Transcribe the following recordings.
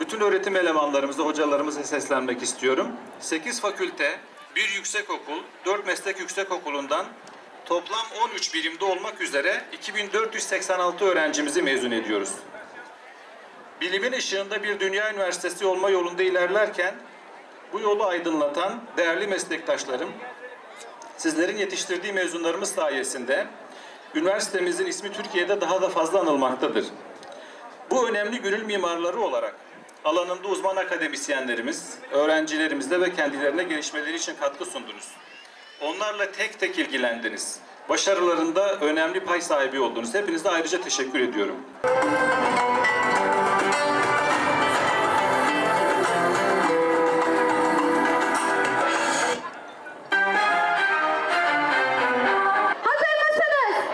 bütün öğretim elemanlarımıza, hocalarımıza seslenmek istiyorum. 8 fakülte, 1 yüksekokul, 4 meslek yüksekokulundan toplam 13 birimde olmak üzere 2486 öğrencimizi mezun ediyoruz. Bilimin ışığında bir dünya üniversitesi olma yolunda ilerlerken bu yolu aydınlatan değerli meslektaşlarım, sizlerin yetiştirdiği mezunlarımız sayesinde üniversitemizin ismi Türkiye'de daha da fazla anılmaktadır bu önemli gönül mimarları olarak alanında uzman akademisyenlerimiz, öğrencilerimizde ve kendilerine gelişmeleri için katkı sundunuz. Onlarla tek tek ilgilendiniz. Başarılarında önemli pay sahibi oldunuz. Hepinize ayrıca teşekkür ediyorum. Hazır mısınız?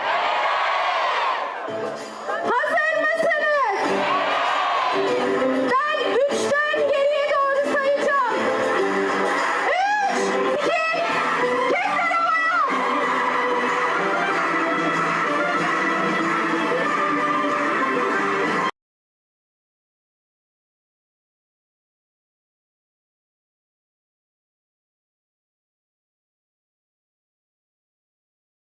Hazır